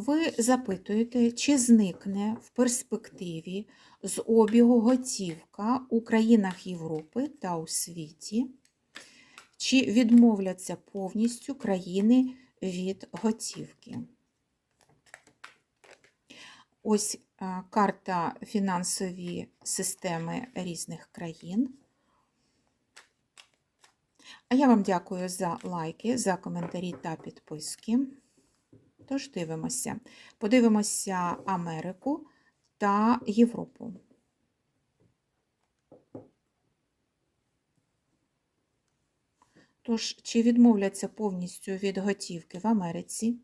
Ви запитуєте, чи зникне в перспективі з обігу готівка у країнах Європи та у світі, чи відмовляться повністю країни від готівки. Ось карта фінансові системи різних країн. А я вам дякую за лайки, за коментарі та підписки. Тож дивимося. Подивимося Америку та Європу. Тож, чи відмовляться повністю від готівки в Америці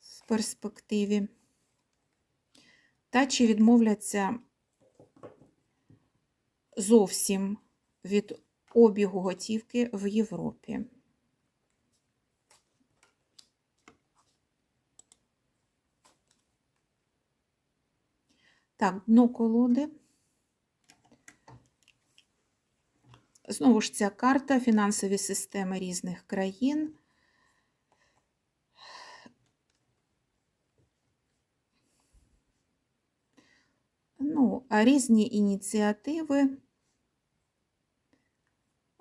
в перспективі? Та чи відмовляться зовсім від обігу готівки в Європі? Так, дно колоди. Знову ж ця карта фінансові системи різних країн. Ну, а різні ініціативи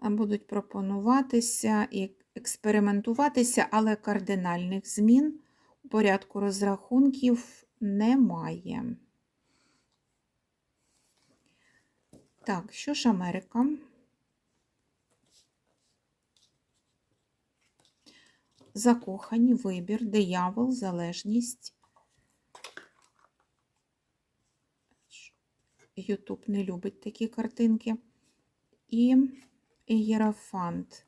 будуть пропонуватися і експериментуватися, але кардинальних змін у порядку розрахунків немає. Так, що ж Америка? Закохані, вибір, диявол, залежність. Ютуб не любить такі картинки. І Єрафант.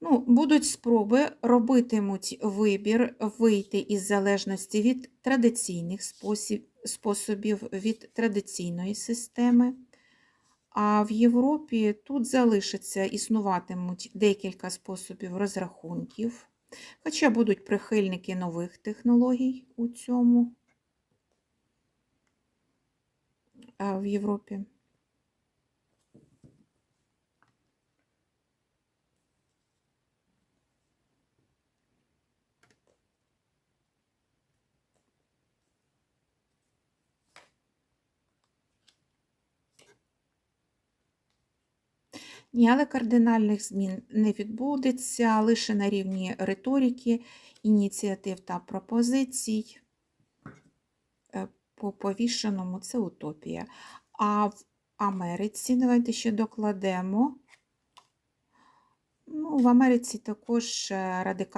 Ну, будуть спроби, робитимуть вибір вийти із залежності від традиційних спосіб, способів, від традиційної системи. А в Європі тут залишиться, існуватимуть декілька способів розрахунків, хоча будуть прихильники нових технологій у цьому в Європі. Ні, але кардинальних змін не відбудеться лише на рівні риторики, ініціатив та пропозицій. Е, По повішеному це утопія. А в Америці, давайте ще докладемо. Ну, в Америці також радикально.